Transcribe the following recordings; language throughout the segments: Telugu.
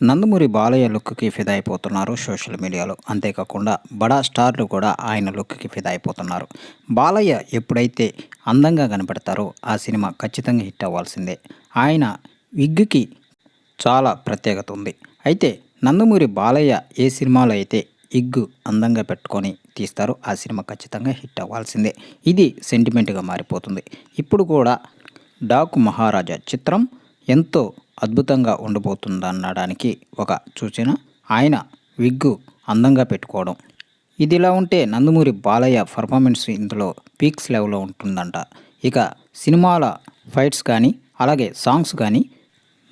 నందమూరి బాలయ్య లుక్కి ఫిదా అయిపోతున్నారు సోషల్ మీడియాలో. అంతేకాకుండా బడా స్టార్లు కూడా ఆయన లుక్కి ఫిదా అయిపోతున్నారు బాలయ్య ఎప్పుడైతే అందంగా కనపడతారో ఆ సినిమా ఖచ్చితంగా హిట్ అవ్వాల్సిందే. ఆయన విగ్గుకి చాలా ప్రత్యేకత ఉంది. అయితే నందమూరి బాలయ్య ఏ సినిమాలో అయితే ఇగ్గు అందంగా పెట్టుకొని తీస్తారో ఆ సినిమా ఖచ్చితంగా హిట్ అవ్వాల్సిందే. ఇది సెంటిమెంట్గా మారిపోతుంది. ఇప్పుడు కూడా డాకు మహారాజా చిత్రం ఎంతో అద్భుతంగా ఉండబోతుందనడానికి ఒక సూచన. ఆయన విగ్గు అందంగా పెట్టుకోవడం. ఇది ఇలా ఉంటే నందమూరి బాలయ్య పర్ఫార్మెన్స్ ఇందులో పీక్స్ లెవెల్లో ఉంటుందంట. ఇక సినిమాల ఫైట్స్ కానీ అలాగే సాంగ్స్ కానీ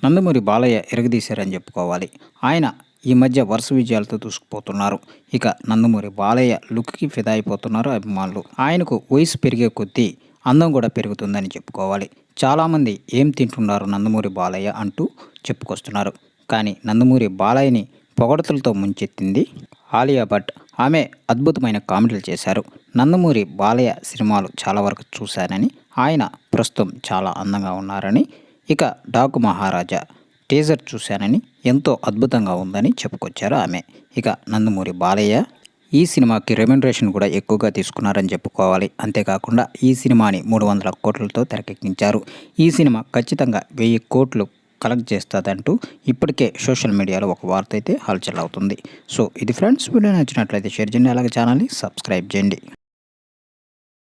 నందమూరి బాలయ్య ఎరగదీశారని చెప్పుకోవాలి. ఆయన ఈ మధ్య వరుస విజయాలతో దూసుకుపోతున్నారు. ఇక నందమూరి బాలయ్య లుక్కి ఫిదా అయిపోతున్నారు అభిమానులు. ఆయనకు వయసు పెరిగే కొద్దీ అందం కూడా పెరుగుతుందని చెప్పుకోవాలి. చాలామంది ఏం తింటున్నారు నందమూరి బాలయ్య అంటూ చెప్పుకొస్తున్నారు. కానీ నందమూరి బాలయ్యని పొగడతలతో ముంచెత్తింది ఆలియా భట్. ఆమె అద్భుతమైన కామెడీలు చేశారు. నందమూరి బాలయ్య సినిమాలు చాలా వరకు చూశానని ఆయన ప్రస్తుతం చాలా అందంగా ఉన్నారని ఇక డాకు మహారాజా టీజర్ చూశానని ఎంతో అద్భుతంగా ఉందని చెప్పుకొచ్చారు ఆమె. ఇక నందమూరి బాలయ్య ఈ సినిమాకి రెమ్యునరేషన్ కూడా ఎక్కువగా తీసుకున్నారని చెప్పుకోవాలి. అంతేకాకుండా ఈ సినిమాని మూడు వందల కోట్లతో తెరకెక్కించారు. ఈ సినిమా ఖచ్చితంగా వెయ్యి కోట్లు కలెక్ట్ చేస్తుందంటూ ఇప్పటికే సోషల్ మీడియాలో ఒక వార్త అయితే హల్చల్ అవుతుంది. సో ఇది ఫ్రెండ్స్ వీడియో నచ్చినట్లయితే షేర్ చేయండి. అలాగే ఛానల్ని సబ్స్క్రైబ్ చేయండి.